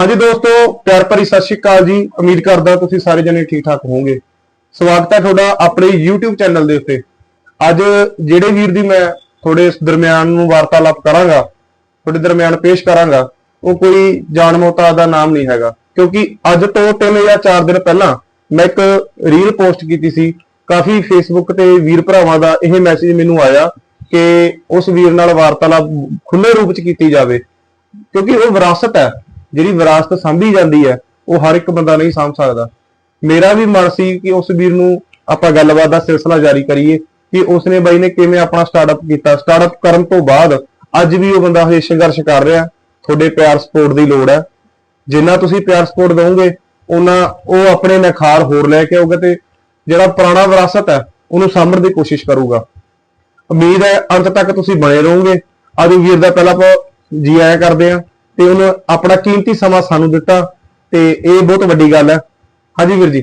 ਹਾਂਜੀ ਦੋਸਤੋ, ਪਿਆਰ ਭਰੀ ਸਤਿ ਸ਼੍ਰੀ ਅਕਾਲ ਜੀ। ਉਮੀਦ ਕਰਦਾ ਤੁਸੀਂ ਸਾਰੇ ਜਣੇ ਠੀਕ ਠਾਕ ਹੋਵੋਗੇ। ਸਵਾਗਤ ਹੈ ਤੁਹਾਡਾ ਆਪਣੇ YouTube ਚੈਨਲ ਦੇ ਉੱਤੇ। ਅੱਜ ਜਿਹੜੇ ਵੀਰ ਦੀ ਮੈਂ ਤੁਹਾਡੇ ਇਸ ਦਰਮਿਆਨ ਨੂੰ ਵਾਰਤਾਲਾਪ ਕਰਾਂਗਾ, ਤੁਹਾਡੇ ਦਰਮਿਆਨ ਪੇਸ਼ ਕਰਾਂਗਾ, ਉਹ ਕੋਈ ਜਾਣ ਮੋਤਾ ਦਾ ਨਾਮ ਨਹੀਂ ਹੈਗਾ। ਕਿਉਂਕਿ ਅੱਜ ਤੋਂ 3 ਜਾਂ 4 ਦਿਨ ਪਹਿਲਾਂ ਮੈਂ ਇੱਕ ਰੀਲ ਪੋਸਟ ਕੀਤੀ ਸੀ। ਕਾਫੀ ਫੇਸਬੁੱਕ ਤੇ ਵੀਰ ਭਰਾਵਾਂ ਦਾ ਇਹ ਮੈਸੇਜ ਮੈਨੂੰ ਆਇਆ ਕਿ ਉਸ ਵੀਰ ਨਾਲ ਵਾਰਤਾਲਾਪ ਖੁੱਲੇ ਰੂਪ ਚ ਕੀਤੀ ਜਾਵੇ। ਕਿਉਂਕਿ ਉਹ ਵਿਰਾਸਤ ਹੈ। ਜਿਹੜੀ ਵਿਰਾਸਤ ਸਾਂਭੀ ਜਾਂਦੀ ਹੈ, ਉਹ ਹਰ ਇੱਕ ਬੰਦਾ ਨਹੀਂ ਸਾਂਭ ਸਕਦਾ। ਮੇਰਾ ਵੀ ਮਨ ਸੀ ਕਿ ਉਸ ਵੀਰ ਨੂੰ ਆਪਾਂ ਗੱਲਬਾਤ ਦਾ ਸਿਲਸਿਲਾ ਜਾਰੀ ਕਰੀਏ ਕਿ ਉਸਨੇ ਬਾਈ ਨੇ ਕਿਵੇਂ ਆਪਣਾ ਸਟਾਰਟਅਪ ਕੀਤਾ। ਸਟਾਰਟਅਪ ਕਰਨ ਤੋਂ ਬਾਅਦ ਅੱਜ ਵੀ ਉਹ ਬੰਦਾ ਹਜੇ ਸੰਘਰਸ਼ ਕਰ ਰਿਹਾ। ਤੁਹਾਡੇ ਪਿਆਰ ਸਪੋਰਟ ਦੀ ਲੋੜ ਹੈ। ਜਿੰਨਾ ਤੁਸੀਂ ਪਿਆਰ ਸਪੋਰਟ ਦਿਓਗੇ ਉਹਨਾਂ ਉਹ ਆਪਣੇ ਨਿਖਾਰ ਹੋਰ ਲੈ ਕੇ ਆਊਗਾ ਤੇ ਜਿਹੜਾ ਪੁਰਾਣਾ ਵਿਰਾਸਤ ਹੈ, ਉਹਨੂੰ ਸਾਂਭਣ ਦੀ ਕੋਸ਼ਿਸ਼ ਕਰੂਗਾ। ਉਮੀਦ ਹੈ ਅੰਤ ਤੱਕ ਤੁਸੀਂ ਬਣੇ ਰਹੋਗੇ। ਅੱਜ ਵੀਰ ਦਾ ਪਹਿਲਾਂ ਆਪਾਂ ਜੀ ਆਇਆ ਕਰਦੇ ਆ ਤੇ ਉਹਨੇ ਆਪਣਾ ਕੀਮਤੀ ਸਮਾਂ ਸਾਨੂੰ ਦਿੱਤਾ ਤੇ ਇਹ ਬਹੁਤ ਵੱਡੀ ਗੱਲ ਹੈ। ਹਾਂਜੀ ਵੀਰ ਜੀ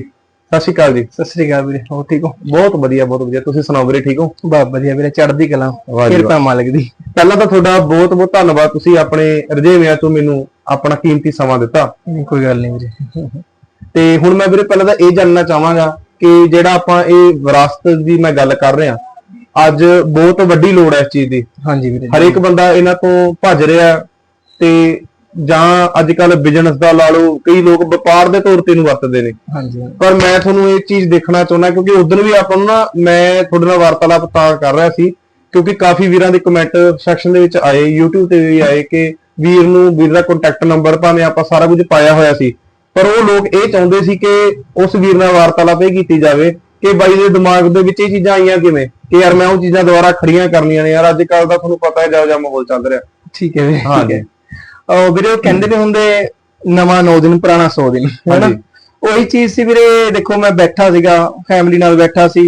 ਸਤਿ ਸ਼੍ਰੀ ਅਕਾਲ ਜੀ। ਸਤਿ ਸ੍ਰੀ ਅਕਾਲ ਵੀਰੇ ਹੋ ਠੀਕ ਹੋ? ਬਹੁਤ ਵਧੀਆ ਬਹੁਤ ਵਧੀਆ। ਤੁਸੀਂ ਸੁਣਾਓ ਵੀਰੇ ਠੀਕ ਹੋ? ਬਹੁਤ ਵਧੀਆ ਵੀਰੇ ਚੜ੍ਹਦੀ ਕਲਾ ਵਾਹ ਜੀ ਕਿਰਪਾ ਮਾਲਕ ਦੀ। ਪਹਿਲਾਂ ਤਾਂ ਤੁਹਾਡਾ ਬਹੁਤ ਬਹੁਤ ਧੰਨਵਾਦ। ਤੁਸੀਂ ਆਪਣੇ ਰਜੇਵਿਆਂ ਤੋਂ ਮੈਨੂੰ ਆਪਣਾ ਕੀਮਤੀ ਸਮਾਂ ਦਿੱਤਾ। ਨਹੀਂ, ਕੋਈ ਗੱਲ ਨਹੀਂ ਵੀਰੇ। ਤੇ ਹੁਣ ਮੈਂ ਵੀਰੇ ਪਹਿਲਾਂ ਤਾਂ ਇਹ ਜਾਣਨਾ ਚਾਹਾਂਗਾ ਕਿ ਜਿਹੜਾ ਆਪਾਂ ਇਹ ਵਿਰਾਸਤ ਦੀ ਮੈਂ ਗੱਲ ਕਰ ਰਿਹਾ ਅੱਜ ਬਹੁਤ ਵੱਡੀ ਲੋੜ ਹੈ ਇਸ ਚੀਜ਼ ਦੀ। ਹਾਂਜੀ ਵੀਰੇ ਹਰੇਕ ਬੰਦਾ ਇਹਨਾਂ ਤੋਂ ਭੱਜ ਰਿਹਾ ਤੇ ਜਾਂ ਅੱਜ ਕੱਲ ਬਿਜ਼ਨਸ ਦਾ ਲਾ ਲਓ ਕਈ ਲੋਕ ਵਪਾਰ ਦੇ ਤੌਰ ਤੇ ਇਹਨੂੰ ਵਰਤਦੇ ਨੇ। ਹਾਂਜੀ ਪਰ ਮੈਂ ਤੁਹਾਨੂੰ ਇਹ ਚੀਜ਼ ਦੇਖਣਾ ਚਾਹੁੰਦਾ ਕਿਉਂਕਿ ਉਦੋਂ ਵੀ ਆਪਾਂ ਨੂੰ ਨਾ ਮੈਂ ਤੁਹਾਡੇ ਨਾਲ ਵਾਰਤਾਲਾਪ ਤਾਂ ਕਰ ਰਿਹਾ ਸੀ ਕਿਉਂਕਿ ਕਾਫੀ ਵੀਰਾਂ ਦੇ ਕਮੈਂਟ ਸੈਕਸ਼ਨ ਦੇ ਵਿੱਚ ਆਏ YouTube ਤੇ ਵੀ ਆਏ ਕਿ ਵੀਰ ਨੂੰ ਵੀਰ ਦਾ ਕੰਟੈਕਟ ਨੰਬਰ ਭਾਵੇਂ ਆਪਾਂ ਸਾਰਾ ਕੁਝ ਪਾਇਆ ਹੋਇਆ ਸੀ। ਪਰ ਉਹ ਲੋਕ ਇਹ ਚਾਹੁੰਦੇ ਸੀ ਕਿ ਉਸ ਵੀਰ ਨਾਲ ਵਾਰਤਾਲਾਪ ਇਹ ਕੀਤੀ ਜਾਵੇ ਕਿ ਬਾਈ ਦੇ ਦਿਮਾਗ ਦੇ ਵਿੱਚ ਇਹ ਚੀਜ਼ਾਂ ਆਈਆਂ ਕਿਵੇਂ? ਕਿ ਯਾਰ ਮੈਂ ਉਹ ਚੀਜ਼ਾਂ ਦੁਬਾਰਾ ਖੜੀਆਂ ਕਰਨੀਆਂ ਨੇ। ਯਾਰ ਅੱਜ ਕੱਲ ਦਾ ਤੁਹਾਨੂੰ ਪਤਾ ਹੈ ਜਿਹਾ ਜਿਹਾ ਮਾਹੌਲ ਚੱਲ ਰਿਹਾ। ਠੀਕ ਹੈ ਵੀਰੇ। ਹਾਂਜੀ। ਉਹ ਵੀਰੇ ਉਹ ਕਹਿੰਦੇ ਨੇ ਹੁੰਦੇ ਨਵਾਂ 9 ਦਿਨ ਪੁਰਾਣਾ 100 ਦਿਨ ਹੈਨਾ। ਉਹੀ ਚੀਜ਼ ਸੀ ਵੀਰੇ ਦੇਖੋ ਮੈਂ ਬੈਠਾ ਸੀਗਾ ਫੈਮਿਲੀ ਨਾਲ ਬੈਠਾ ਸੀ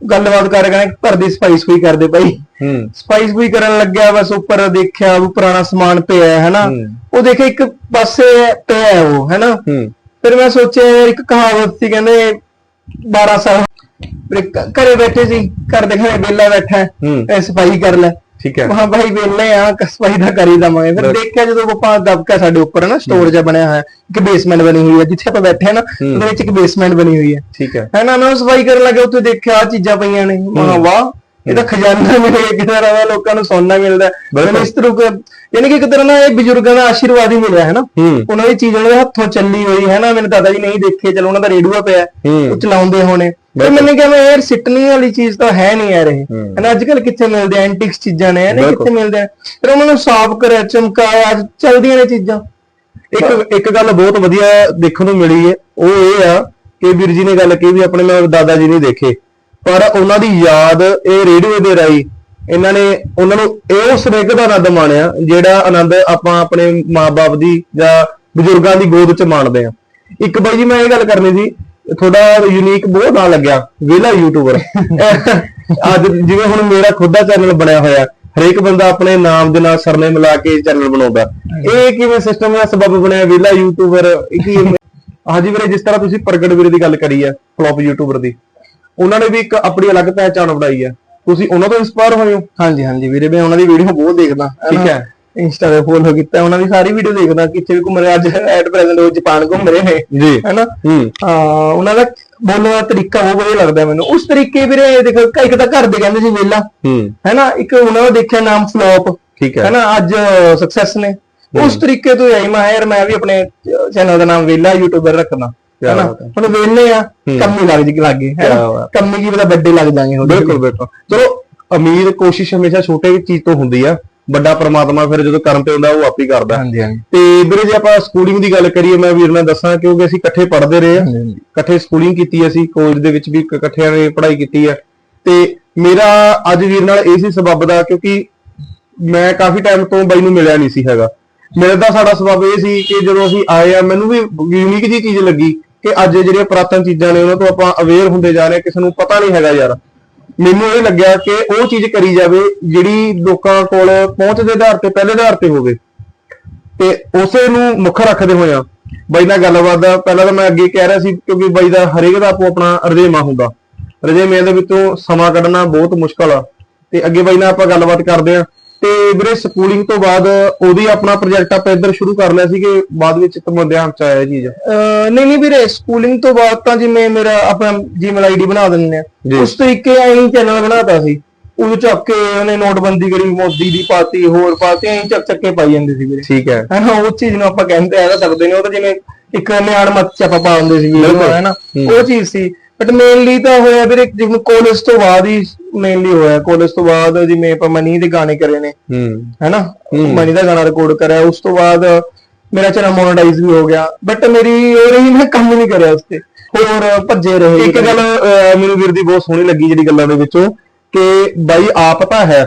ਗੱਲਬਾਤ ਕਰ ਰਹੇ ਘਰ ਦੀ ਸਫ਼ਾਈ ਸੁਈ ਕਰਦੇ ਭਾਈ ਹੂੰ। ਸਫ਼ਾਈ ਸੁਈ ਕਰਨ ਲੱਗਿਆ ਬਸ ਉੱਪਰ ਦੇਖਿਆ ਉਹ ਪੁਰਾਣਾ ਸਮਾਨ ਪਿਆ ਹੈ ਹੈਨਾ। ਉਹ ਦੇਖਿਆ ਇੱਕ ਪਾਸੇ ਪਿਆ ਹੈ ਉਹ ਹੈਨਾ? ਫਿਰ ਮੈਂ ਸੋਚਿਆ ਯਾਰ ਇੱਕ ਕਹਾਵਤ ਸੀ ਕਹਿੰਦੇ 12 ਸਾਲ ਘਰੇ ਬੈਠੇ ਸੀ ਘਰ ਦੇ ਘਰੇ ਵਿਹਲਾ ਬੈਠਾ ਹੈ ਸਫ਼ਾਈ ਕਰ ਲੈ। ਠੀਕ ਹੈ। ਹਾਂ ਭਾਈ ਵਿਹਲੇ ਆ ਕ- ਸਫ਼ਾਈ ਦਾ ਕਰੀ ਦਵਾਂਗੇ ਫਿਰ। ਦੇਖਿਆ ਜਦੋਂ ਆਪਾਂ ਦਬਕਾ ਸਾਡੇ ਉੱਪਰ ਹੈ ਨਾ ਸਟੋਰ ਜਿਹਾ ਬਣਿਆ ਹੋਇਆ ਇੱਕ ਬੇਸਮੈਂਟ ਬਣੀ ਹੋਈ ਹੈ ਜਿੱਥੇ ਆਪਾਂ ਬੈਠੇ ਹਾਂ ਨਾ। ਉਹਦੇ ਵਿੱਚ ਇੱਕ ਬੇਸਮੈਂਟ ਬਣੀ ਹੋਈ ਹੈ। ਠੀਕ ਹੈ। ਹੈ ਨਾ ਮੈਂ ਉਹ ਸਫ਼ਾਈ ਕਰਨ ਲੱਗਾ ਉੱਥੇ ਦੇਖਿਆ ਆਹ ਚੀਜ਼ਾਂ ਪਈਆਂ ਨੇ। ਮੈਂ ਕਿਹਾ ਵਾਹ। ਇਹ ਤਾਂ ਖਜ਼ਾਨਾ ਮਿਲੇ ਕਿਧਰ ਆਵਾ ਲੋਕਾਂ ਨੂੰ ਸੋਨਾ ਮਿਲਦਾ। ਮੈਨੂੰ ਇਸ ਤਰ੍ਹਾਂ ਕ- ਯਾਨੀ ਕਿ ਇੱਕ ਤਰ੍ਹਾਂ ਨਾਲ ਇਹ ਬਜ਼ੁਰਗਾਂ ਦਾ ਆਸ਼ੀਰਵਾਦ ਹੀ ਮਿਲਿਆ ਹੈ। ਨਾ ਉਹਨਾਂ ਦੀ ਚੀਜ਼ ਉਹਨਾਂ ਦੇ ਹੱਥੋਂ ਚੱਲੀ ਹੋਈ ਹੈ ਨਾ ਮੇਰੇ ਦਾਦਾ ਜੀ ਨਹੀਂ ਦੇਖੇ ਚਲੋ ਉਹਨਾਂ ਦਾ ਰੇਡੂਆ ਪਿਆ ਉਹ ਚਲਾਉਂਦੇ ਹੋਣੇ। ਤੇ ਮੈंने ਕਿਹਾ ਮੈਂ ਯਾਰ ਸਿੱਟਣੀ ਵਾਲੀ ਚੀਜ਼ ਤਾਂ ਹੈ ਨਹੀਂ ਯਾਰ ਇਹ। ਹਨਾ ਅੱਜ ਕੱਲ ਕਿੱਥੇ ਮਿਲਦੇ ਐਂਟਿਕਸ ਚੀਜ਼ਾਂ ਨੇ ਬਿਲਕੁਲ। ਕਿੱਥੇ ਮਿਲਦੇ ਫਿਰ ਉਹਨਾਂ ਨੂੰ ਸਾਫ਼ ਕਰਿਆ ਚਮਕਾਇਆ ਅੱਜ ਚੱਲਦੀਆਂ ਨੇ ਚੀਜ਼ਾਂ। ਇੱਕ ਇੱਕ ਗੱਲ ਬਹੁਤ ਵਧੀਆ ਦੇਖਣ ਨੂੰ ਮਿਲੀ ਹੈ। ਉਹ ਇਹ ਆ ਕਿ ਵੀਰ ਜੀ ਨੇ ਗੱਲ ਕਹੀ ਵੀ ਆਪਣੇ ਮੈਂ ਦਾਦਾ ਜੀ ਨਹੀਂ ਦੇਖੇ। ਪਰ ਉਹਨਾਂ ਦੀ ਯਾਦ ਇਹ ਰੇਡੀਓ ਦੇ ਰਾਈ ਇਹਨਾਂ ਨੇ ਉਹਨਾਂ ਨੂੰ ਇਹ ਉਸ ਰਿਗ ਦਾ ਆਨੰਦ ਮਾਣਿਆ ਜਿਹੜਾ ਆਨੰਦ ਆਪਾਂ ਆਪਣੇ ਮਾਪੇ ਦੀ ਜਾਂ ਬਜ਼ੁਰਗਾਂ ਦੀ ਗੋਦ 'ਚ ਮਾਣਦੇ ਆ ਇੱਕ ਬਾਈ ਜੀ ਮੈਂ ਇਹ ਗੱਲ ਕਰਨੀ ਸੀ ਤੁਹਾਡਾ ਯੂਨੀਕ ਬਹੁਤ ਨਾਂ ਲੱਗਿਆ ਵਿਹਲਾ ਯੂਟਿਊਬਰ ਅੱਜ ਜਿਵੇਂ ਹੁਣ ਮੇਰਾ ਖੁਦ ਦਾ ਚੈਨਲ ਬਣਿਆ ਹੋਇਆ ਹਰੇਕ ਬੰਦਾ ਆਪਣੇ ਨਾਮ ਦੇ ਨਾਲ ਸਰਨੇ ਮਿਲਾ ਕੇ ਚੈਨਲ ਬਣਾਉਂਦਾ। ਇਹ ਕਿਵੇਂ ਸਿਸਟਮ ਦਾ ਸਬਬ ਬਣਿਆ ਵਿਹਲਾ ਯੂਟਿਊਬਰ ਇਹ ਕੀ ਹਾਂਜੀ ਵੀਰੇ ਜਿਸ ਤਰ੍ਹਾਂ ਤੁਸੀਂ ਪ੍ਰਗਟ ਵੀਰੇ ਦੀ ਗੱਲ ਕਰੀ ਹੈ ਫਲॉप ਯੂਟਿਊਬਰ ਦੀ। ਉਹਨਾਂ ਨੇ ਵੀ ਇੱਕ ਆਪਣੀ ਅਲੱਗ ਪਹਿਚਾਣ ਬਣਾਈ ਹੈ। ਤੁਸੀਂ ਉਹਨਾਂ ਤੋਂ ਇਨਸਪਾਇਰ ਹੋਏ ਹੋ? ਹਾਂਜੀ ਹਾਂਜੀ ਵੀਰੇ ਮੈਂ ਉਹਨਾਂ ਦੀ ਵੀਡੀਓ ਬਹੁਤ ਦੇਖਦਾ ਠੀਕ ਹੈ। ਇੰਸਟਾ ਤੇ ਫੋਲੋ ਕੀਤਾ ਉਹਨਾਂ ਦੀ ਸਾਰੀ ਵੀਡੀਓ ਦੇਖਦਾ ਕਿੱਥੇ ਵੀ ਘੁੰਮ ਰਹੇ ਅੱਜ ਐਟ ਪ੍ਰੈਜ਼ੈਂਟ ਉਹ ਜਾਪਾਨ ਘੁੰਮ ਰਹੇ ਨੇ ਜੀ। ਹੈਨਾ ਹੂੰ। ਉਹਨਾਂ ਦਾ ਬੋਲਣ ਦਾ ਤਰੀਕਾ ਬਹੁਤ ਵਧੀਆ ਲੱਗਦਾ ਮੈਨੂੰ। ਉਸ ਤਰੀਕੇ ਵੀਰੇ ਦੇਖੋ ਇੱਕ ਤਾਂ ਘਰ ਦੇ ਕਹਿੰਦੇ ਸੀ ਵੇਲਾ ਹੈਨਾ ਇੱਕ ਉਹਨਾਂ ਦਾ ਦੇਖਿਆ ਨਾਮ ਫਲॉप ਠੀਕ ਹੈ। ਹੈਨਾ ਅੱਜ ਸਕਸੈਸ ਨੇ। ਉਸ ਤਰੀਕੇ ਤੋਂ ਆਈ ਮੈਂ ਯਾਰ ਮੈਂ ਵੀ ਆਪਣੇ ਚੈਨਲ ਦਾ ਨਾਮ ਵੇਲਾ ਯੂਟਿਊਬਰ ਰੱਖਣਾ ਹੈਨਾ? ਹੈ। ਹੁਣ ਵੇਲੇ ਆ ਕੰਮੀ ਲੱਗ ਜੀ ਲੱਗੇ ਬਾਤ। ਕੰਮੀ ਕੀ ਪਤਾ ਵੱਡੇ ਲੱਗ ਜਾਾਂਗੇ ਹੁਣ ਬਿਲਕੁਲ ਬਿਲਕੁਲ। ਚਲੋ ਅਮੀਰ ਕੋਸ਼ਿਸ਼ ਹਮੇਸ਼ਾ ਛੋਟੇ ਚੀਜ਼ ਤੋਂ ਹੁੰਦੀ ਆ। ਵੱਡਾ ਪ੍ਰਮਾਤਮਾ ਫਿਰ ਜਦੋਂ ਕਰਨ ਤੇ ਹੁੰਦਾ ਉਹ ਆਪ ਹੀ ਕਰਦਾ। ਹਾਂਜੀ ਹਾਂਜੀ। ਤੇ ਵੀਰੇ ਜੇ ਆਪਾਂ ਸਕੂਲਿੰਗ ਦੀ ਗੱਲ ਕਰੀਏ ਮੈਂ ਵੀਰ ਨਾਲ ਦੱਸਾਂ ਕਿਉਂਕਿ ਅਸੀਂ ਇਕੱਠੇ ਪੜ੍ਹਦੇ ਰਹੇ ਆ। ਇਕੱਠੇ ਸਕੂਲਿੰਗ ਕੀਤੀ ਅਸੀਂ ਕਾਲਜ ਦੇ ਵਿੱਚ ਵੀ ਇੱਕ ਇਕੱਠਿਆਂ ਨੇ ਪੜ੍ਹਾਈ ਕੀਤੀ ਆ। ਤੇ ਮੇਰਾ ਅੱਜ ਵੀਰ ਨਾਲ ਇਹ ਸੀ ਸਬੱਬ ਦਾ ਕਿਉਂਕਿ ਮੈਂ ਕਾਫੀ ਟਾਈਮ ਤੋਂ ਬਾਈ ਨੂੰ ਮਿਲਿਆ ਨਹੀਂ ਸੀ ਹੈਗਾ। ਮਿਲਣ ਦਾ ਸਾਡਾ ਸਬੱਬ ਇਹ ਸੀ ਕਿ ਜਦੋਂ ਅਸੀਂ ਆਏ ਆ ਮੈਨੂੰ ਵੀ ਯੂਨੀਕ ਜੀ ਚੀਜ਼ ਲੱਗੀ। ਕਿ ਅੱਜ ਜਿਹੜੀਆਂ ਪੁਰਾਤਨ ਚੀਜ਼ਾਂ ਨੇ ਉਹਨਾਂ ਤੋਂ ਆਪਾਂ ਅਵੇਅਰ ਹੁੰਦੇ ਜਾ ਰਹੇ ਹਾਂ, ਕਿਸੇ ਨੂੰ ਪਤਾ ਨਹੀਂ ਹੈਗਾ ਯਾਰ। ਮੈਨੂੰ ਇਹ ਲੱਗਿਆ ਕਿ ਉਹ ਚੀਜ਼ ਕਰੀ ਜਾਵੇ ਜਿਹੜੀ ਲੋਕਾਂ ਕੋਲ ਪਹੁੰਚ ਦੇ ਆਧਾਰ ਤੇ ਪਹਿਲੇ ਆਧਾਰ ਤੇ ਹੋਵੇ। ਤੇ ਉਸੇ ਨੂੰ ਮੁੱਖ ਰੱਖਦੇ ਹੋਇਆ ਬਾਈ ਨਾਲ ਗੱਲਬਾਤ ਦਾ ਪਹਿਲਾਂ ਤਾਂ ਮੈਂ ਅੱਗੇ ਕਹਿ ਰਿਹਾ ਸੀ ਕਿਉਂਕਿ ਬਾਈ ਦਾ ਹਰੇਕ ਦਾ ਆਪੋ ਆਪਣਾ ਰਜੇਮਾ ਹੁੰਦਾ। ਰਜੇਮੇ ਦੇ ਵਿੱਚੋਂ ਸਮਾਂ ਕੱਢਣਾ ਬਹੁਤ ਮੁਸ਼ਕਲ ਆ। ਤੇ ਅੱਗੇ ਬਾਈ ਨਾਲ ਆਪਾਂ ਗੱਲਬਾਤ ਕਰਦੇ ਆ। ਤੇ ਵੀਰੇ ਸਕੂਲਿੰਗ ਤੋਂ ਬਾਅਦ ਉਹਦੀ ਆਪਣਾ ਪ੍ਰੋਜੈਕਟ ਆਪਾਂ ਇੱਧਰ ਸ਼ੁਰੂ ਕਰ ਲਿਆ ਸੀ ਕਿ ਬਾਅਦ ਵਿੱਚ ਤਮੰਦਿਆਂ ਚ ਆਇਆ ਚੀਜ਼? ਨਹੀਂ ਨਹੀਂ ਵੀਰੇ ਸਕੂਲਿੰਗ ਤੋਂ ਬਾਅਦ ਤਾਂ ਜਿਵੇਂ ਮੇਰਾ ਆਪਣਾ ਜੀਮੇਲ ਆਈਡੀ ਬਣਾ ਜੀ। ਆ ਉਸ ਤਰੀਕੇ ਐਂ ਚੈਨਲ ਬਣਾਤਾ ਸੀ। ਉਹ ਚੱਕ ਕੇ ਉਹਨੇ ਨੋਟਬੰਦੀ ਕਰੀ ਮੋਦੀ ਦੀ ਪਾਤੀ ਹੋਰ ਪਾਤੀ ਐਂ ਚੱਕ ਚੱਕ ਕੇ ਪਾਈ ਜਾਂਦੇ ਸੀ ਵੀਰੇ। ਠੀਕ ਹੈ। ਹਨਾ ਉਹ ਚੀਜ਼ ਨੂੰ ਆਪਾਂ ਕਹਿੰਦੇ ਆ ਸਕਦੇ ਨੇ ਉਹ ਤਾਂ ਜਿਵੇਂ ਇੱਕ ਨਿਆਣ ਮੱਤ ਚ ਆਪਾਂ ਪਾ ਦਿੰਦੇ ਸੀ ਨਾ ਹੂੰ। ਉਹ ਚੀਜ਼ ਸੀ। ਬਟ ਮੇਨਲੀ ਤਾਂ ਹੋਇਆ ਵੀਰੇ ਜਿਵੇਂ ਕਾਲਜ ਤੋਂ ਬਾਅਦ ਹੀ ਮੇਨਲੀ ਹੋਇਆ। ਕਾਲਜ ਤੋਂ ਬਾਅਦ ਜਿਵੇਂ ਆਪਾਂ ਮਨੀ ਦੇ ਗਾਣੇ ਕਰੇ ਨੇ। ਹੂੰ। ਹੈਨਾ। ਮਨੀ ਦਾ ਗਾਣਾ ਰਿਕਾਰਡ ਕਰਿਆ। ਉਸ ਤੋਂ ਬਾਅਦ ਮੇਰਾ ਚੈਨਲ ਮੋਨੇਟਾਈਜ਼ ਵੀ ਹੋ ਗਿਆ। ਬਟ ਮੇਰੀ ਉਹ ਰਹੀ ਮੈਂ ਕੰਮ ਨਹੀਂ ਕਰਿਆ ਉਸ ਤੇ। ਹੋਰ ਭੱਜੇ ਰਹੇ ਇੱਕ ਗੱਲ ਮੈਨੂੰ ਵੀਰ ਦੀ ਬਹੁਤ ਸੋਹਣੀ ਲੱਗੀ ਜਿਹੜੀ ਗੱਲਾਂ ਦੇ ਵਿੱਚੋਂ ਕਿ ਬਾਈ ਆਪ ਤਾਂ ਹੈ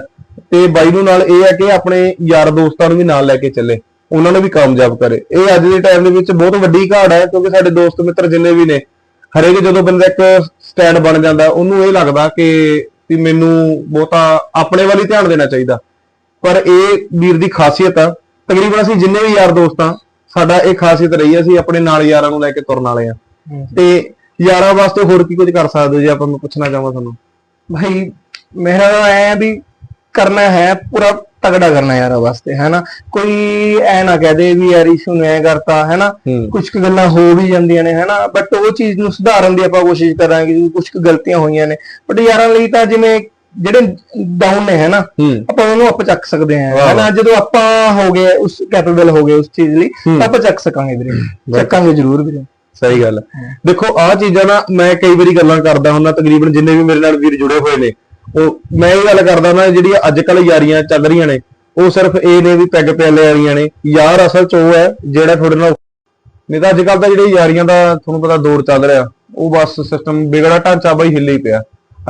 ਤੇ ਬਾਈ ਨੂੰ ਨਾਲ ਇਹ ਹੈ ਕਿ ਆਪਣੇ ਯਾਰ ਦੋਸਤਾਂ ਨੂੰ ਵੀ ਨਾਲ ਲੈ ਕੇ ਚੱਲੇ। ਉਹਨਾਂ ਨੂੰ ਵੀ ਕਾਮਯਾਬ ਕਰੇ। ਇਹ ਅੱਜ ਦੇ ਟਾਈਮ ਦੇ ਵਿੱਚ ਬਹੁਤ ਵੱਡੀ ਘਾਟ ਹੈ ਕਿਉਂਕਿ ਸਾਡੇ ਦੋਸਤ ਮਿੱਤਰ ਜਿੰਨੇ ਵੀ ਨੇ ਹਰੇਕ ਜਦੋਂ ਬੰਦਾ ਇੱਕ ਸਟੈਂਡ ਬਣ ਜਾਂਦਾ ਉਹਨੂੰ ਇਹ ਲੱਗਦਾ ਕਿ ਵੀ ਮੈਨੂੰ ਬਹੁਤਾ ਆਪਣੇ ਵੱਲ ਹੀ ਧਿਆਨ ਦੇਣਾ ਚਾਹੀਦਾ। ਪਰ ਇਹ ਵੀਰ ਦੀ ਖਾਸੀਅਤ ਆ। ਤਕਰੀਬਨ ਅਸੀਂ ਜਿੰਨੇ ਵੀ ਯਾਰ ਦੋਸਤ ਆ ਸਾਡਾ ਇਹ ਖਾਸੀਅਤ ਰਹੀ ਹੈ ਅਸੀਂ ਆਪਣੇ ਨਾਲ ਯਾਰਾਂ ਨੂੰ ਲੈ ਕੇ ਤੁਰਨ ਵਾਲੇ ਆ। ਤੇ ਯਾਰਾਂ ਵਾਸਤੇ ਹੋਰ ਕੀ ਕੁਝ ਕਰ ਸਕਦੇ ਹੋ ਜੇ ਆਪਾਂ ਨੂੰ ਪੁੱਛਣਾ ਚਾਹਾਂ ਤੁਹਾਨੂੰ? ਭਾਈ ਮੇਰਾ ਐ ਵੀ ਕਰਨਾ ਹੈ ਪੂਰਾ ਤਗੜਾ ਕਰਨਾ ਯਾਰ ਵਾਸਤੇ ਹੈਨਾ? ਕੋਈ ਐ ਨਾ ਕਹਿ ਦੇ ਵੀ ਯਾਰ ਇਸ਼ੂ ਨੇ ਐ ਕਰਤਾ ਹੈਨਾ? ਕੁਝ ਕੁ ਗੱਲਾਂ ਹੋ ਵੀ ਜਾਂਦੀਆਂ ਨੇ ਹੈਨਾ? ਬਟ ਉਹ ਚੀਜ਼ ਨੂੰ ਸੁਧਾਰਨ ਦੀ ਆਪਾਂ ਕੋਸ਼ਿਸ਼ ਕਰਾਂਗੇ ਕੁਝ ਕੁ ਗਲਤੀਆਂ ਹੋਈਆਂ ਨੇ। ਬਟ ਯਾਰਾਂ ਲਈ ਤਾਂ ਜਿਵੇਂ ਜਿਹੜੇ ਡਾਊਨ ਨੇ ਹੈਨਾ? ਆਪਾਂ ਉਹਨੂੰ ਆਪ ਚੱਕ ਸਕਦੇ ਵਾਹ। ਹੈਨਾ? ਜਦੋਂ ਆਪਾਂ ਹੋ ਗਏ ਉਸ ਕੈਪੇਬਲ ਹੋ ਗਏ ਉਸ ਚੀਜ਼ ਲਈ। ਤਾਂ ਆਪਾਂ ਚੱਕ ਸਕਾਂਗੇ ਵੀਰੇ। ਚੱਕਾਂਗੇ ਜ਼ਰੂਰ ਵੀਰੇ। ਸਹੀ ਗੱਲ। ਦੇਖੋ ਆਹ ਚੀਜ਼ਾਂ ਨਾ ਮੈਂ ਕਈ ਵਾਰੀ ਗੱਲਾਂ ਕਰਦਾ ਹੁੰਦਾ ਤਕਰੀਬਨ ਜਿੰਨੇ ਵੀ ਮੇਰੇ ਨਾਲ ਵੀਰ ਜੁੜੇ ਹੋਏ ਨੇ ਉਹ ਮੈਂ ਇਹ ਗੱਲ ਕਰਦਾ ਨਾ ਜਿਹੜੀਆਂ ਅੱਜ ਕੱਲ ਯਾਰੀਆਂ ਚੱਲ ਰਹੀਆਂ ਨੇ ਉਹ ਸਿਰਫ ਇਹ ਨੇ ਵੀ ਪੈਗ ਪਿਆਲੇ ਵਾਲੀਆਂ ਨੇ। ਯਾਰ ਅਸਲ ਚ ਉਹ ਹੈ ਜਿਹੜਾ ਤੁਹਾਡੇ ਨਾਲ ਨਹੀਂ ਤਾਂ ਅੱਜ ਕੱਲ ਤਾਂ ਜਿਹੜੀ ਯਾਰੀਆਂ ਦਾ ਤੁਹਾਨੂੰ ਪਤਾ ਦੌਰ ਚੱਲ ਰਿਹਾ ਉਹ ਬਸ ਸਿਸਟਮ ਵਿਗੜਾ ਢਾਂਚਾ ਬਈ ਹਿੱਲੇ ਹੀ ਪਿਆ।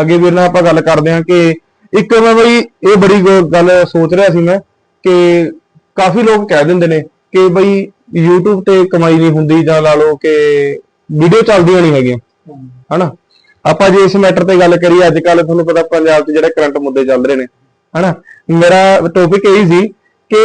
ਅੱਗੇ ਵੀਰ ਨਾਲ ਆਪਾਂ ਗੱਲ ਕਰਦੇ ਹਾਂ ਕਿ ਇੱਕ ਮੈਂ ਬਈ ਇਹ ਬੜੀ ਗੱਲ ਸੋਚ ਰਿਹਾ ਸੀ ਮੈਂ ਕਿ ਕਾਫੀ ਲੋਕ ਕਹਿ ਦਿੰਦੇ ਨੇ ਕਿ ਬਈ YouTube ਤੇ ਕਮਾਈ ਨਹੀਂ ਹੁੰਦੀ ਜਾਂ ਲਾ ਲਓ ਕਿ ਵੀਡੀਓ ਚੱਲਦੀਆਂ ਨਹੀਂ ਹੈਗੀਆਂ। ਹਨਾ? ਆਪਾਂ ਜੇ ਇਸ ਮੈਟਰ ਤੇ ਗੱਲ ਕਰੀਏ ਅੱਜ ਕੱਲ ਤੁਹਾਨੂੰ ਪਤਾ ਪੰਜਾਬ 'ਚ ਜਿਹੜੇ ਕਰੰਟ ਮੁੱਦੇ ਚੱਲ ਰਹੇ ਨੇ ਹਨਾ? ਮੇਰਾ ਟੌਪਿਕ ਇਹ ਸੀ ਕਿ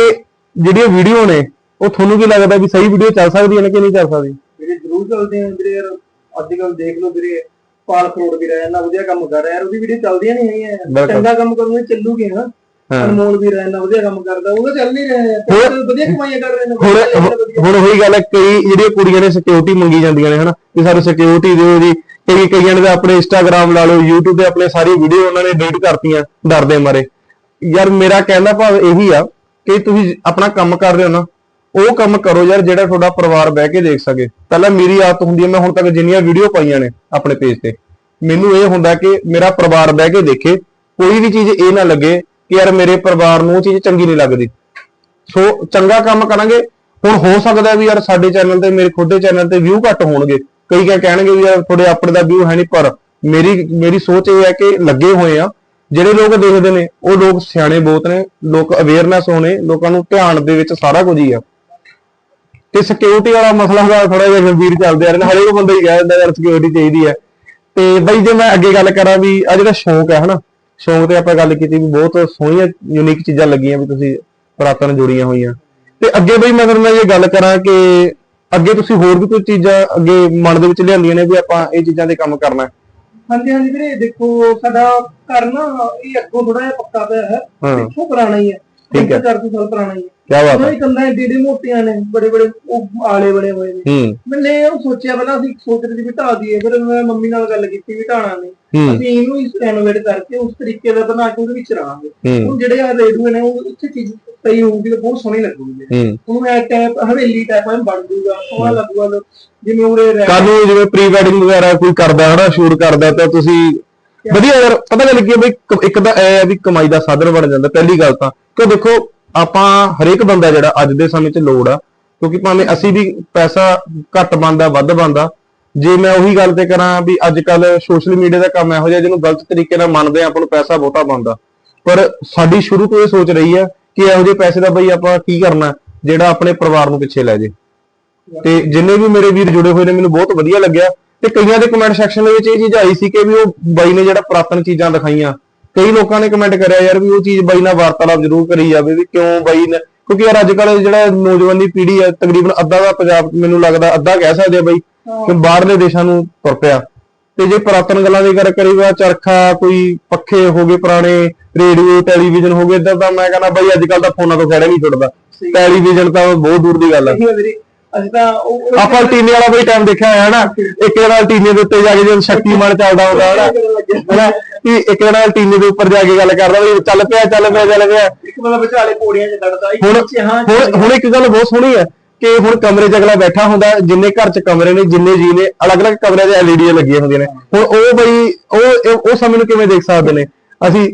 ਜਿਹੜੀਆਂ ਵੀਡੀਓ ਨੇ ਉਹ ਤੁਹਾਨੂੰ ਕੀ ਲੱਗਦਾ ਵੀ ਸਹੀ ਵੀਡੀਓ ਚੱਲ ਸਕਦੀ ਹੈ ਕਿ ਨਹੀਂ ਚੱਲ ਸਕਦੀ ਵੀਰੇ ਜ਼ਰੂਰ ਚੱਲਦੇ ਆ ਵੀਰੇ ਯਾਰ। ਅੱਜ ਕੱਲ ਦੇਖ ਲਓ ਵੀਰੇ ਪਾਲ ਕਰੋੜ ਵੀਰਾ ਇੰਨਾ ਵਧੀਆ ਕੰਮ ਕਰ ਰਿਹਾ। ਯਾਰ ਉਹਦੀ ਵੀਡੀਓ ਚੱਲਦੀਆਂ ਨਹੀਂ ਹੈਗੀਆਂ। ਚੰਗਾ ਕੰਮ ਕਰੂਗੇ ਚੱਲੂਗੇ ਹਾਂ। ਅਨਮੋਲ ਵੀਰਾ ਇੰਨਾ ਵਧੀਆ ਕੰਮ ਕਰਦਾ। ਉਹ ਤਾਂ ਚੱਲ ਨਹੀਂ ਰਿਹਾ। ਵਧੀਆ ਕਮਾਈਆਂ ਕਰ ਰਹੇ ਨੇ। ਹੁਣ। ਹੁਣ ਉਹੀ ਗੱਲ ਹੈ ਕਈ ਜਿਹੜੀਆਂ ਕੁੜੀਆਂ ਨੇ ਸਿਕਿਉਰਿਟੀ ਮੰਗੀ ਜਾਂਦੀਆਂ ਨੇ ਹਨਾ? ਵੀ ਸਾਨੂੰ ਸਿਕਿਉਰਿਟੀ ਦਿਓ ਜੀ। ਕਈ ਕਈਆਂ ਨੇ ਤਾਂ ਆਪਣੇ ਇੰਸਟਾਗ੍ਰam ਲਾ ਲਓ, YouTube ਤੇ ਆਪਣੇ ਸਾਰੀ ਵੀਡੀਓ ਉਹਨਾਂ ਨੇ ਡਿਲੀਟ ਕਰਤੀਆਂ ਡਰਦੇ ਮਾਰੇ। ਯਾਰ ਮੇਰਾ ਕਹਿਣਾ ਭਾਵ ਇਹੀ ਆ ਕਿ ਤੁਸੀਂ ਆਪਣਾ ਕੰਮ ਕਰ ਰਹੇ ਹੋ ਨਾ, ਉਹ ਕੰਮ ਕਰੋ ਯਾਰ ਜਿਹੜਾ ਤੁਹਾਡਾ ਪਰਿਵਾਰ ਬਹਿ ਕੇ ਦੇਖ ਸਕੇ। ਪਹਿਲਾਂ ਮੇਰੀ ਆਦਤ ਹੁੰਦੀ ਹੈ ਮੈਂ ਹੁਣ ਤੱਕ ਜਿੰਨੀਆਂ ਵੀਡੀਓ ਪਾਈਆਂ ਨੇ ਆਪਣੇ ਪੇਜ ਤੇ। ਮੈਨੂੰ ਇਹ ਹੁੰਦਾ ਕਿ ਮੇਰਾ ਪਰਿਵਾਰ ਬਹਿ ਕੇ ਦੇਖੇ, ਕੋਈ ਵੀ ਚੀਜ਼ ਇਹ ਨਾ ਲੱਗੇ ਕਿ ਯਾਰ ਮੇਰੇ ਪਰਿਵਾਰ ਨੂੰ ਉਹ ਚੀਜ਼ ਚੰਗੀ ਨਹੀਂ ਲੱਗਦੀ। ਸੋ ਚੰਗਾ ਕੰਮ ਕਰਾਂਗੇ। ਹੁਣ ਹੋ ਸਕਦਾ ਵੀ ਯਾਰ ਸਾਡੇ ਚੈਨਲ ਤੇ, ਮੇਰੇ ਖੁਦ ਦੇ ਚੈਨਲ ਤੇ ਵਿਊ ਘੱਟ ਹੋਣਗੇ। ਕਈ ਕਹ ਕਹਿਣਗੇ ਵੀ ਯਾਰ ਤੁਹਾਡੇ ਆਪਣੇ ਦਾ ਵਿਊ ਹੈ ਨਹੀਂ, ਪਰ ਮੇਰੀ ਮੇਰੀ ਸੋਚ ਇਹ ਹੈ ਕਿ ਲੱਗੇ ਹੋਏ ਆ, ਜਿਹੜੇ ਲੋਕ ਦੇਖਦੇ ਨੇ, ਉਹ ਲੋਕ ਸਿਆਣੇ ਬਹੁਤ ਨੇ, ਲੋਕ ਅਵੇਅਰਨੈਸ ਹੋਣੇ, ਲੋਕਾਂ ਨੂੰ ਧਿਆਨ ਦੇ ਵਿੱਚ ਸਾਰਾ ਕੁਝ ਹੀ ਆ। ਤੇ ਸਿਕਿਉਰਿਟੀ ਵਾਲਾ ਮਸਲਾ ਦਾ ਥੋੜਾ ਜਿਹਾ ਗੰਭੀਰ ਚੱਲਦਾ ਯਾਰ ਹਰੇਕ ਬੰਦਾ ਹੀ ਕਹਿ ਦਿੰਦਾ ਯਾਰ ਸਿਕਿਉਰਿਟੀ ਚਾਹੀਦੀ ਹੈ। ਤੇ ਬਈ ਜੇ ਮੈਂ ਅੱਗੇ ਗੱਲ ਕਰਾਂ ਵੀ ਆ ਜਿਹੜਾ ਸ਼ੌਂਕ ਹੈ ਹਨਾ, ਸ਼ੌਂਕ ਤੇ ਆਪਾਂ ਗੱਲ ਕੀਤੀ ਵੀ ਬਹੁਤ ਸੋਹਣੀਆਂ ਯੂਨੀਕ ਚੀਜ਼ਾਂ ਲੱਗੀਆਂ ਵੀ ਤੁਸੀਂ ਪੁਰਾਤਨ ਜੁੜੀਆਂ ਹੋਈਆਂ। ਤੇ ਅੱਗੇ ਬਈ ਮੈਂ ਤੁਹਾਨੂੰ ਇਹ ਗੱਲ ਕਰਾਂ ਕਿ ਅੱਗੇ ਤੁਸੀਂ ਹੋਰ ਵੀ ਕੋਈ ਚੀਜ਼ਾਂ ਅੱਗੇ ਮਨ ਦੇ ਵਿੱਚ ਲਿਆਂਦੀਆਂ ਨੇ ਵੀ ਆਪਾਂ ਇਹ ਚੀਜ਼ਾਂ ਤੇ ਕੰਮ ਕਰਨਾ ਹੈ? ਹਾਂਜੀ ਹਾਂਜੀ ਵੀਰੇ ਦੇਖੋ ਸਾਡਾ ਘਰ ਨਾ ਇਹ ਅੱਗੋਂ ਥੋੜਾ ਜਿਹਾ ਪੱਕਾ ਪਿਆ ਹੈ। ਹਾਂ। ਪਿੱਛੋਂ ਪੁਰਾਣਾ ਹੀ ਹੈ। ਠੀਕ ਹੈ। ਇੱਕ ਘਰ ਤੋਂ ਸਾਲ ਪੁਰਾਣਾ ਹੀ ਹੈ। ਕੀ ਬਾਤ ਹੈ। ਦੀ ਕੰਧਾਂ ਏਡੀ ਏਡੀ ਮੋਟੀਆਂ ਨੇ ਬੜੇ ਬੜੇ ਉਹ ਆਲੇ ਬਣੇ ਹੋਏ ਨੇ। ਹੂੰ। ਮੈਨੇ ਉਹ ਸੋਚਿਆ ਪਹਿਲਾਂ ਅਸੀਂ ਸੋਚਦੇ ਸੀ ਵੀ ਢਾ ਦਈਏ ਫਿਰ ਮੈਂ ਮੰਮੀ ਨਾਲ ਗੱਲ ਕੀਤੀ ਵੀ ਢਾਣਾ ਨਹੀਂ ਹੂੰ। ਅਸੀਂ ਇਹਨੂੰ ਹੀ ਰੈਨੋਵੇਟ ਕਰਕੇ ਉਸ ਤਰੀਕੇ ਦਾ ਬਣਾ ਕੇ ਉਹਦੇ ਵਿੱਚ ਰਹਾਂਗੇ। ਹੂੰ। ਹੁਣ ਜਿਹੜੇ ਆ ਰੇਡੂਏ ਨੇ ਉਹ ਉੱਥੇ ਚੀਜ਼ ਸਹੀ ਹੋਊਗੀ ਤਾਂ ਬਹੁਤ ਸੋਹਣੀ ਲੱਗੂਗੀ। ਹੂੰ। ਉਹਨੂੰ ਐ ਟਾਈਪ ਹਵੇਲੀ ਟਾਈਪ ਐ ਬਣ ਜੂਗਾ ਸੋਹਣਾ ਲੱਗੂਗਾ ਜਿਵੇਂ ਉਰੇ ਰਹਿ ਕੱਲ ਨੂੰ ਜਿਵੇਂ ਪ੍ਰੀ ਵੈਡਿੰਗ ਵਗੈਰਾ ਕੋਈ ਕਰਦਾ ਹਨਾ ਸ਼ੂਟ ਕਰਦਾ ਤਾਂ ਤੁਸੀਂ ਵਧੀਆ ਯਾਰ ਪਤਾ ਗੱਲ ਕੀ ਹੈ ਬਈ ਕ- ਇੱਕ ਤਾਂ ਹੈ ਵੀ ਕਮਾਈ ਦਾ ਸਾਧਨ ਬਣ ਜਾਂਦਾ ਪਹਿਲੀ ਗੱਲ ਤਾਂ। ਕਿ ਦੇਖੋ ਆਪਾਂ ਹਰੇਕ ਬੰਦਾ ਜਿਹੜਾ ਅੱਜ ਦੇ ਸਮੇਂ 'ਚ ਲੋੜ ਆ ਕਿਉਂਕਿ ਭਾਵੇਂ ਅਸੀਂ ਵੀ ਪੈਸਾ ਘੱਟ ਬੰਦਾ ਵੱਧ ਬੰਦਾ ਜੇ ਮੈਂ ਉਹੀ ਗੱਲ ਤੇ ਕਰਾਂ ਵੀ ਅੱਜ ਕੱਲ ਸੋਸ਼ਲ ਮੀਡੀਆ ਦਾ ਕੰਮ ਇਹੋ ਜਿਹਾ ਜਿਹਨੂੰ ਗਲਤ ਤਰੀਕੇ ਨਾਲ ਮੰਨਦੇ ਆ ਆਪਾਂ ਨੂੰ ਪੈਸਾ ਬਹੁਤਾ ਬੰਦਾ ਪਰ ਸਾਡੀ ਸ਼ੁਰੂ ਤੋਂ ਇਹ ਸੋਚ ਰਹੀ ਹੈ ਕਿ ਇਹੋ ਜਿਹੇ ਪੈਸੇ ਦਾ ਬਈ ਆਪਾਂ ਕੀ ਕਰਨਾ ਜਿਹੜਾ ਆਪਣੇ ਪਰਿਵਾਰ ਨੂੰ ਪਿੱਛੇ ਲੈ ਜੇ। ਤੇ ਜਿੰਨੇ ਵੀ ਮੇਰੇ ਵੀਰ ਜੁੜੇ ਹੋਏ ਨੇ ਮੈਨੂੰ ਬਹੁਤ ਵਧੀਆ ਲੱਗਿਆ। ਤੇ ਕਈਆਂ ਦੇ ਕਮੈਂਟ ਸੈਕਸ਼ਨ ਦੇ ਵਿੱਚ ਇਹ ਚੀਜ਼ ਆਈ ਸੀ ਕਿ ਵੀ ਉਹ ਬਾਈ ਨੇ ਜਿਹੜਾ ਪੁਰਾਤਨ ਚੀਜ਼ਾਂ ਦਿਖਾਈਆਂ। ਕਈ ਲੋਕਾਂ ਨੇ ਕਮੈਂਟ ਕਰਿਆ ਯਾਰ ਵੀ ਉਹ ਚੀਜ਼ ਬਾਈ ਨਾਲ ਵਾਰਤਾਲਾਪ ਜ਼ਰੂਰ ਕਰੀ ਜਾਵੇ ਵੀ ਕਿਉਂ ਬਾਈ ਨੇ? ਕਿਉਂਕਿ ਯਾਰ ਅੱਜ ਕੱਲ ਜਿਹੜਾ ਨੌਜਵਾਨੀ ਪੀੜ੍ਹੀ ਹੈ ਤਕਰੀਬਨ ਅੱਧਾ ਦਾ ਪੰਜਾਬ ਮੈਨੂੰ ਲੱਗਦਾ ਅੱਧਾ ਕਹਿ ਸਕਦੇ ਆ ਬਾਈ ਕਿ ਬਾਹਰਲੇ ਦੇਸ਼ਾਂ ਨੂੰ ਤੁਰ ਪਿਆ। ਤੇ ਜੇ ਪੁਰਾਤਨ ਗੱਲਾਂ ਦੀ ਗੱਲ ਕਰੀਏ ਚਰਖਾ ਕੋਈ ਪੱਖੇ ਹੋ ਗਏ ਪੁਰਾਣੇ ਰੇਡੀਓ ਟੈਲੀਵਿਜ਼ਨ ਹੋ ਗਏ ਇਦਾਂ ਤਾਂ ਮੈਂ ਕਹਿੰਦਾ ਬਾਈ ਅੱਜ ਕੱਲ ਤਾਂ ਫੋਨਾਂ ਤੋਂ ਖੜਾ ਨਹੀਂ ਛੁੱਟਦਾ। ਟੈਲੀਵਿਜ਼ਨ ਤਾਂ ਬਹੁਤ ਦੂਰ ਦੀ ਗੱਲ ਆ ਅਸੀਂ ਤਾਂ ਆਪਾਂ ਟੀਨੇ ਵਾਲਾ ਬਈ ਟਾਈਮ ਦੇਖਿਆ ਹੋਇਆ ਨਾ ਇੱਕ ਨਾਲ ਟੀਨੇ ਦੇ ਉੱਤੇ ਜਾ ਕੇ ਜਦੋਂ ਸ਼ਕਤੀਮਾਨ ਚੱਲਦਾ ਹੁੰਦਾ ਹਨਾ ਹਨਾ ਕਿ ਇੱਕ ਨਾਲ ਟੀਨੇ ਦੇ ਉੱਪਰ ਜਾ ਕੇ ਗੱਲ ਕਰਦਾ ਵੀ ਚੱਲ ਪਿਆ ਚੱਲ ਪਿਆ ਚੱਲ ਪਿਆ। ਇੱਕ ਮਤਲਬ ਵਿਚਾਲੇ ਪੌੜੀਆਂ 'ਚ ਲੜਦਾ ਹਾਂ ਹੁਣ ਹੁਣ ਇੱਕ ਗੱਲ ਬਹੁਤ ਸੋਹਣੀ ਹੈ ਕਿ ਹੁਣ ਕਮਰੇ 'ਚ ਅਗਲਾ ਬੈਠਾ ਹੁੰਦਾ, ਜਿੰਨੇ ਘਰ 'ਚ ਕਮਰੇ ਨੇ, ਜਿੰਨੇ ਜੀ ਨੇ, ਅਲੱਗ-ਅਲੱਗ ਕਮਰਿਆਂ 'ਚ ਐਲਈਡੀ ਲੱਗੀਆਂ ਹੁੰਦੀਆਂ ਨੇ। ਹੁਣ ਉਹ ਬਈ, ਉਹ ਉਹ ਸਮੇਂ ਨੂੰ ਕਿਵੇਂ ਦੇਖ ਸਕਦੇ ਨੇ? ਅਸੀਂ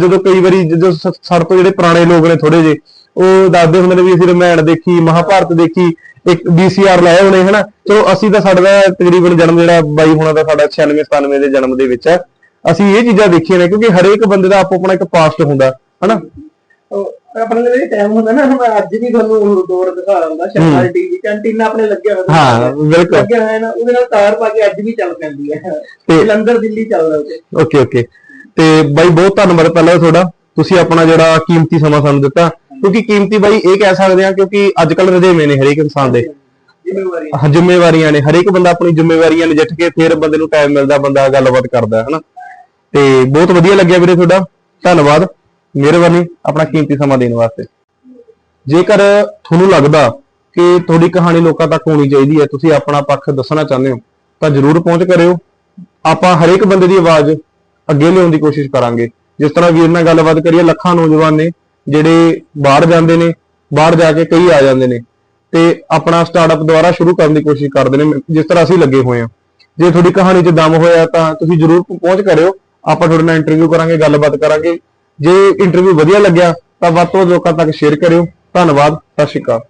ਜਦੋਂ ਕਈ ਵਾਰੀ ਜਦੋਂ ਸਾਡੇ ਤੋਂ ਜਿਹੜੇ ਪੁਰਾਣੇ ਲੋਕ ਨੇ ਥੋੜੇ ਜੇ ਉਹ ਦੱਸਦੇ ਹੁੰਦੇ ਨੇ ਵੀ ਅਸੀਂ ਰਮਾਇਣ ਦੇਖੀ, ਮਹਾਭਾਰਤ ਦੇਖੀ, ਇੱਕ ਵੀਸੀਆਰ ਲਾਏ ਹੋਣੇ, ਹਨਾ? ਚਲੋ, ਅਸੀਂ ਤਾਂ ਸਾਡਾ ਤਾਂ ਤਕਰੀਬਨ ਜਨਮ ਜਿਹੜਾ ਬਾਈ ਹੋਣਾ ਦਾ ਸਾਡਾ 96 97 ਦੇ ਜਨਮ ਦੇ ਵਿੱਚ ਹੈ। ਅਸੀਂ ਇਹ ਚੀਜ਼ਾਂ ਦੇਖੀਆਂ ਨੇ, ਕਿਉਂਕਿ ਹਰੇਕ ਬੰਦੇ ਦਾ ਆਪੋ ਆਪਣਾ ਇੱਕ ਪਾਸਟ ਹੁੰਦਾ, ਹਨਾ? ਆਪਣੇ ਲਈ ਟਾਈਮ ਹੁੰਦਾ ਨਾ ਮੈਂ ਅੱਜ ਵੀ ਤੁਹਾਨੂੰ ਉਹ ਦੌਰ ਦਿਖਾ ਦਿੰਦਾ ਸ਼ਾਇਦ ਟੀਵੀ ਕੈਂਟੀਨਾ ਆਪਣੇ ਲੱਗਿਆ ਹੋਇਆ ਹਾਂ ਬਿਲਕੁਲ। ਲੱਗਿਆ ਹੋਇਆ ਨਾ ਉਹਦੇ ਨਾਲ ਤਾਰ ਪਾ ਕੇ ਅੱਜ ਵੀ ਚੱਲ ਪੈਂਦੀ ਹੈ। ਜਲੰਧਰ ਦਿੱਲੀ ਚੱਲਦਾ ਉੱਤੇ ਓਕੇ ਓਕੇ। ਤੇ ਬਾਈ ਬਹੁਤ ਧੰਨਵਾਦ ਪਹਿਲਾਂ ਤੁਹਾਡਾ। ਤੁਸੀਂ ਆਪਣਾ ਜਿਹੜਾ ਕੀਮਤੀ ਸਮਾਂ ਸਾਨੂੰ ਦਿੱਤਾ। ਕਿਉਂਕਿ ਕੀਮਤੀ ਬਾਈ ਇਹ ਕਹਿ ਸਕਦੇ ਆ ਕਿਉਂਕਿ ਅੱਜ ਕੱਲ ਰਜੇਵੇਂ ਨੇ ਹਰੇਕ ਇਨਸਾਨ ਦੇ। ਜ਼ਿੰਮੇਵਾਰੀ ਹਾਂ, ਜ਼ਿੰਮੇਵਾਰੀਆਂ ਨੇ। ਹਰੇਕ ਬੰਦਾ ਆਪਣੀ ਜ਼ਿੰਮੇਵਾਰੀਆਂ ਨਜਿੱਠ ਕੇ ਫਿਰ ਬੰਦੇ ਨੂੰ ਟਾਈਮ ਮਿਲਦਾ ਬੰਦਾ ਗੱਲਬਾਤ ਕਰਦਾ ਹੈ ਹਨਾ। ਤੇ ਬਹੁਤ ਵਧੀਆ ਲੱਗਿਆ ਵੀਰੇ ਤੁਹਾਡਾ। ਧੰਨਵਾਦ। ਮਿਹਰਬਾਨੀ ਆਪਣਾ ਕੀਮਤੀ ਸਮਾਂ ਦੇਣ ਵਾਸਤੇ। ਜੇਕਰ ਤੁਹਾਨੂੰ ਲੱਗਦਾ ਕਿ ਤੁਹਾਡੀ ਕਹਾਣੀ ਲੋਕਾਂ ਤੱਕ ਹੋਣੀ ਚਾਹੀਦੀ ਹੈ, ਤੁਸੀਂ ਆਪਣਾ ਪੱਖ ਦੱਸਣਾ ਚਾਹੁੰਦੇ ਹੋ, ਤਾਂ ਜਰੂਰ ਪਹੁੰਚ ਕਰਿਓ। ਆਪਾਂ ਹਰੇਕ ਬੰਦੇ ਦੀ ਆਵਾਜ਼ ਅੱਗੇ ਲਿਆਉਣ ਦੀ ਕੋਸ਼ਿਸ਼ ਕਰਾਂਗੇ। ਜਿਸ ਤਰ੍ਹਾਂ ਵੀਰ ਨਾਲ ਗੱਲਬਾਤ ਕਰੀਏ, ਲੱਖਾਂ ਨੌਜਵਾਨ ਨੇ ਜਿਹੜੇ ਬਾਹਰ ਜਾਂਦੇ ਨੇ, ਬਾਹਰ ਜਾ ਕੇ ਕਈ ਆ ਜਾਂਦੇ ਨੇ, ਤੇ ਆਪਣਾ ਸਟਾਰਟਅਪ ਦੁਆਰਾ ਸ਼ੁਰੂ ਕਰਨ ਦੀ ਕੋਸ਼ਿਸ਼ ਕਰਦੇ ਨੇ, ਜਿਸ ਤਰ੍ਹਾਂ ਅਸੀਂ ਲੱਗੇ ਹੋਏ ਹਾਂ। ਜੇ ਤੁਹਾਡੀ ਕਹਾਣੀ 'ਚ ਦਮ ਹੋਇਆ ਤਾਂ ਤੁਸੀਂ ਜਰੂਰ ਪਹੁੰਚ ਕਰਿਓ। ਆਪਾਂ ਤੁਹਾਡੇ ਨਾਲ ਇੰਟਰਵਿਊ ਕਰਾਂਗੇ, ਗੱਲਬਾਤ ਕਰਾਂਗੇ। ਜੇ ਇੰਟਰਵਿਊ ਵਧੀਆ ਲੱਗਿਆ, ਤਾਂ ਵੱਧ ਤੋਂ ਵੱਧ ਲੋਕਾਂ ਤੱਕ ਸ਼ੇਅਰ ਕਰਿਓ। ਧੰਨਵਾਦ, ਸਤਿ ਸ਼੍ਰੀ ਅਕਾਲ।